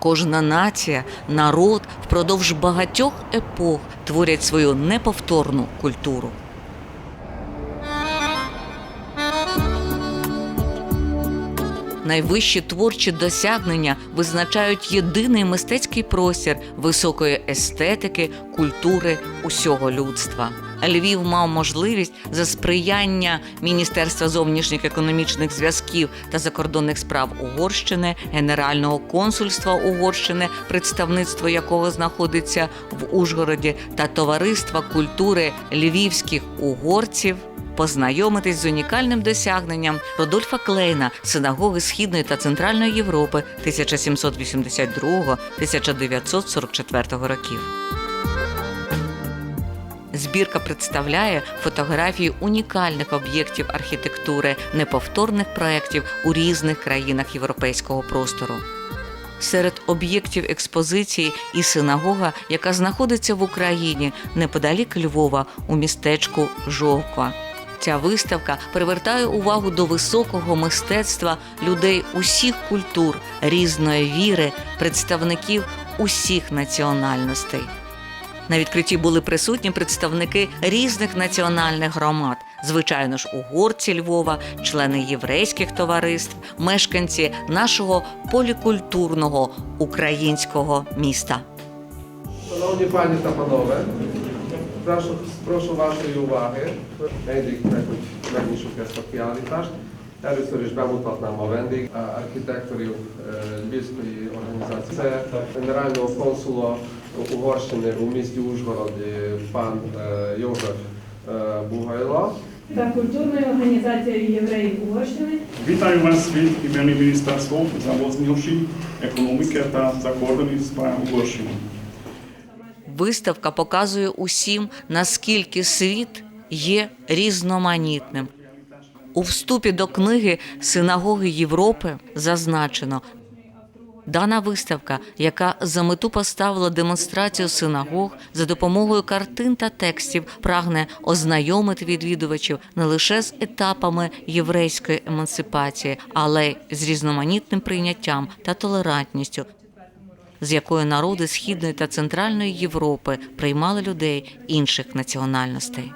Кожна нація, народ впродовж багатьох епох творять свою неповторну культуру. Найвищі творчі досягнення визначають єдиний мистецький простір високої естетики, культури усього людства. Львів мав можливість за сприяння Міністерства зовнішніх економічних зв'язків та закордонних справ Угорщини, Генерального консульства Угорщини, представництво якого знаходиться в Ужгороді, та Товариства культури львівських угорців познайомитись з унікальним досягненням Родольфа Клейна синагоги Східної та Центральної Європи 1782-1944 років. Збірка представляє фотографії унікальних об'єктів архітектури, неповторних проєктів у різних країнах європейського простору. Серед об'єктів експозиції і синагога, яка знаходиться в Україні неподалік Львова у містечку Жовква. Ця виставка привертає увагу до високого мистецтва людей усіх культур, різної віри, представників усіх національностей. На відкритті були присутні представники різних національних громад, звичайно ж, угорці Львова, члени єврейських товариств, мешканці нашого полікультурного українського міста. Шановні пані та панове, прошу, прошу вашої уваги. Egyik megnyissuk ezt a kiállítást. Először is bemutatnám a vendég, Львівської організації. Це генерального консула Угорщини у місті Ужгороді пан Йозеф Бугайло. та культурною організацією євреїв Угорщини Вітаю вас від імені Міністерства замовлення, економіки та закордонних справ Угорщини. Виставка показує усім, наскільки світ є різноманітним. У вступі до книги Синагоги Європи зазначено. Дана виставка, яка за мету поставила демонстрацію синагог за допомогою картин та текстів, прагне ознайомити відвідувачів не лише з етапами єврейської емансипації, але й з різноманітним прийняттям та толерантністю, з якою народи Східної та Центральної Європи приймали людей інших національностей.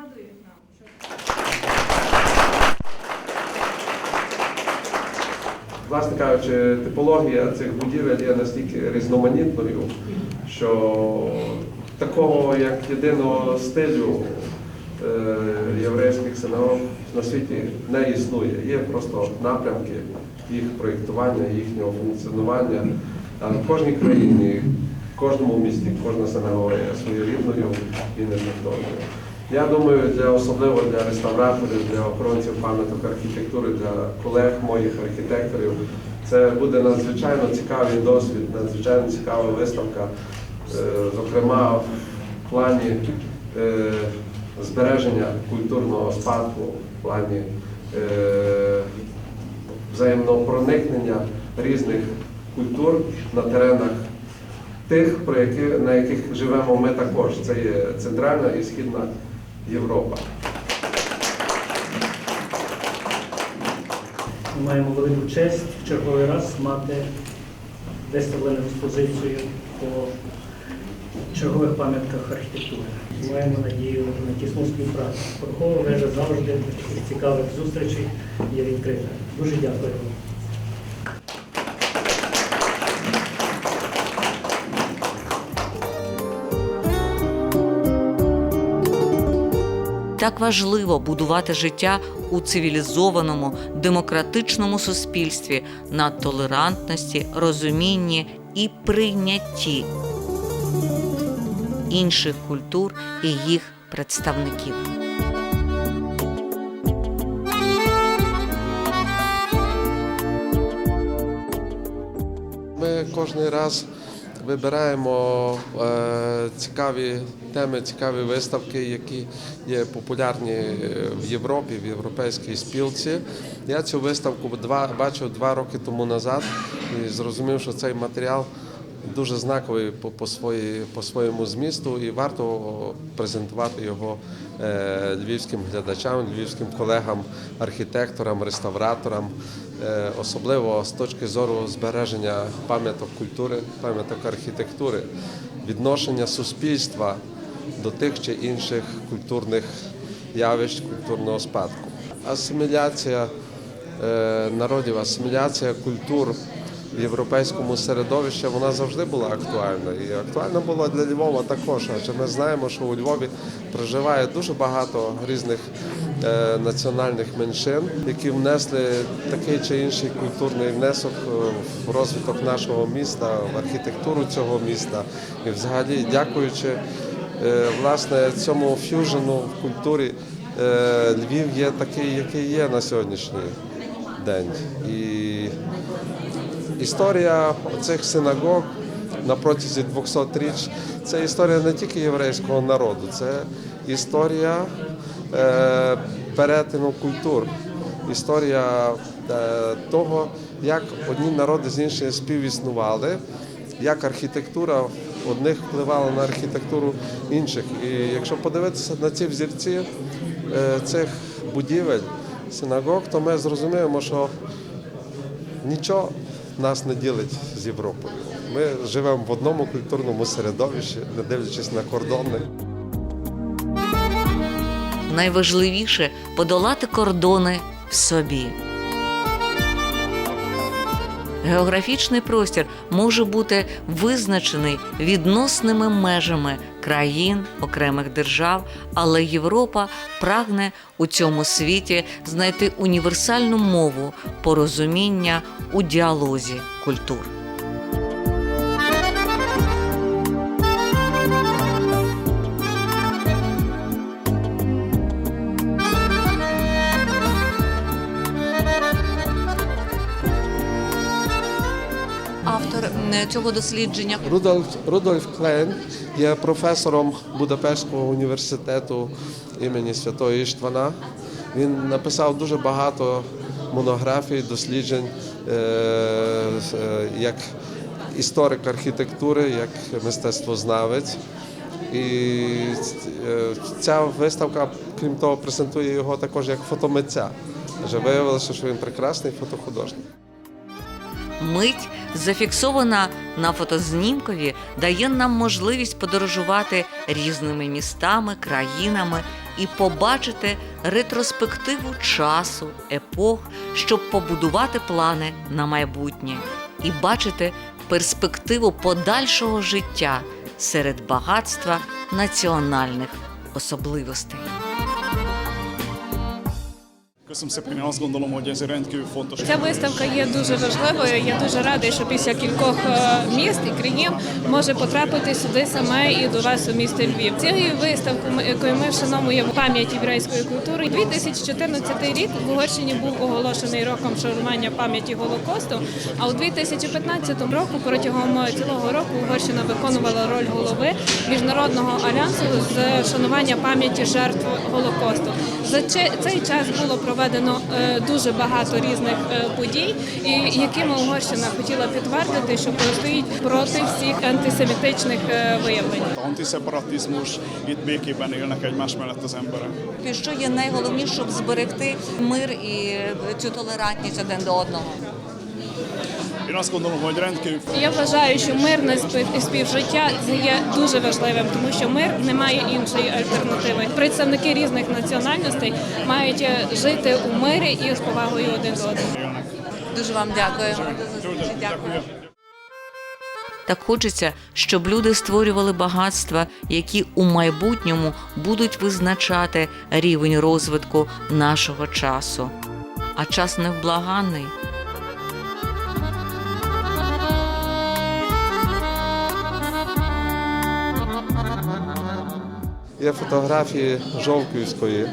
Власне кажучи, типологія цих будівель є настільки різноманітною, що такого як єдиного стилю е, єврейських синагог на світі не існує. Є просто напрямки їх проєктування, їхнього функціонування. А в кожній країні, в кожному місті, кожна синагога є своєрідною і неповторною. Я думаю, для особливо для реставраторів, для охоронців пам'яток архітектури, для колег моїх архітекторів, це буде надзвичайно цікавий досвід, надзвичайно цікава виставка, е, зокрема в плані е, збереження культурного спадку, в плані е, взаємного проникнення різних культур на теренах тих, на яких живемо ми також. Це є Центральна і Східна Європа. Ми маємо велику честь в черговий раз мати виставлену експозицію по чергових пам'ятках архітектури. Маємо надію на тісну співпрацю. Порохова вежа завжди цікавих зустрічей є відкрита. Дуже дякую Так важливо будувати життя у цивілізованому демократичному суспільстві на толерантності, розумінні і прийнятті інших культур і їх представників. Ми кожен раз вибираємо е, цікаві теми, цікаві виставки, які є популярні в Європі, в європейській спілці. Я цю виставку два, бачив два роки тому назад і зрозумів, що цей матеріал дуже знаковий по, по, свої, по своєму змісту, і варто презентувати його е, львівським глядачам, львівським колегам, архітекторам, реставраторам, особливо з точки зору збереження пам'яток культури, пам'яток архітектури, відношення суспільства до тих чи інших культурних явищ, культурного спадку. Асиміляція е, народів, асиміляція культур в європейському середовищі вона завжди була актуальна. І актуальна була для Львова також. Адже ми знаємо, що у Львові проживає дуже багато різних е, національних меншин, які внесли такий чи інший культурний внесок е, в розвиток нашого міста, в архітектуру цього міста. І взагалі, дякуючи е, власне цьому ф'южену в культурі, е, Львів є такий, який є на сьогоднішній день. І Історія цих синагог на протязі 200 річ це історія не тільки єврейського народу, це історія е, перетину культур, історія е, того, як одні народи з іншими співіснували, як архітектура одних впливала на архітектуру інших. І якщо подивитися на ці взірці е, цих будівель, синагог, то ми зрозуміємо, що нічого нас не ділить з Європою. Ми живемо в одному культурному середовищі, не дивлячись на кордони. Найважливіше подолати кордони в собі. Географічний простір може бути визначений відносними межами країн, окремих держав, але Європа прагне у цьому світі знайти універсальну мову порозуміння у діалозі культур. Цього дослідження Рудольф, Рудольф Клейн є професором Будапештського університету імені Святого Іштвана. Він написав дуже багато монографій, досліджень е, е, як історик архітектури, як мистецтвознавець. І е, ця виставка, крім того, презентує його також як фотомитця. Адже виявилося, що він прекрасний фотохудожник. Мить, зафіксована на фотознімкові, дає нам можливість подорожувати різними містами, країнами і побачити ретроспективу часу, епох, щоб побудувати плани на майбутнє і бачити перспективу подальшого життя серед багатства національних особливостей. Azt gondolom, hogy ez egy rendkívül fontos. Ця виставка є дуже важливою. Я дуже радий, що після кількох е, міст і країн може потрапити сюди саме і до вас у місто Львів. Цією виставкою, якою ми вшановуємо пам'ять єврейської культури. 2014 рік в Угорщині був оголошений роком вшанування пам'яті Голокосту. А у 2015 року протягом цілого року Угорщина виконувала роль голови міжнародного альянсу з вшанування пам'яті жертв Голокосту. За цей час було проведено е, дуже багато різних е, подій, і якими Угорщина хотіла підтвердити, що стоїть проти всіх антисемітичних е, виявлень. Антисепаратизму ж békében élnek egymás mellett az emberek. Що є найголовніше, щоб зберегти мир і цю толерантність один до одного? Azt gondolom, Я вважаю, що мирне спів- співжиття це є дуже важливим, тому що мир не має іншої альтернативи. Представники різних національностей мають е, жити у мирі і з повагою один до одного. Дуже вам дякую. Дякую. Так хочеться, щоб люди створювали багатства, які у майбутньому будуть визначати рівень розвитку нашого часу. А час невблаганний. Є фотографії Жовківської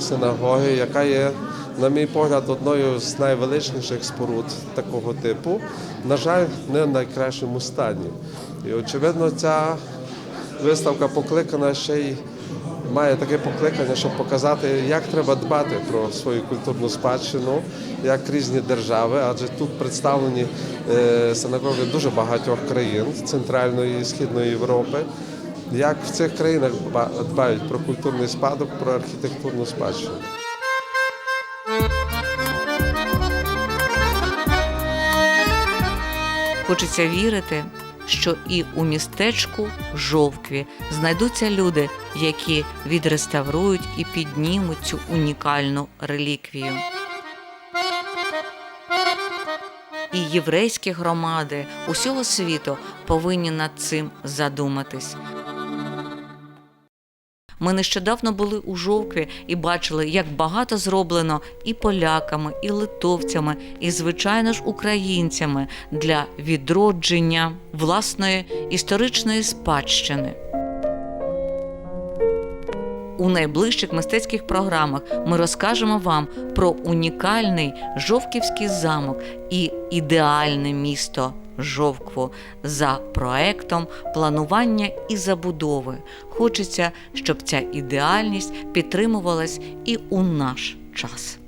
синагоги, яка є, на мій погляд, одною з найвеличніших споруд такого типу. На жаль, не в найкращому стані. І очевидно, ця виставка покликана ще й має таке покликання, щоб показати, як треба дбати про свою культурну спадщину, як різні держави, адже тут представлені е, синагоги дуже багатьох країн Центральної і Східної Європи. Як в цих країнах дбають про культурний спадок, про архітектурну спадщину. Хочеться вірити, що і у містечку Жовкві знайдуться люди, які відреставрують і піднімуть цю унікальну реліквію. І єврейські громади усього світу повинні над цим задуматись. Ми нещодавно були у Жовкві і бачили, як багато зроблено і поляками, і литовцями, і, звичайно ж, українцями для відродження власної історичної спадщини. У найближчих мистецьких програмах ми розкажемо вам про унікальний Жовківський замок і ідеальне місто Жовкву за проектом планування і забудови. Хочеться, щоб ця ідеальність підтримувалась і у наш час.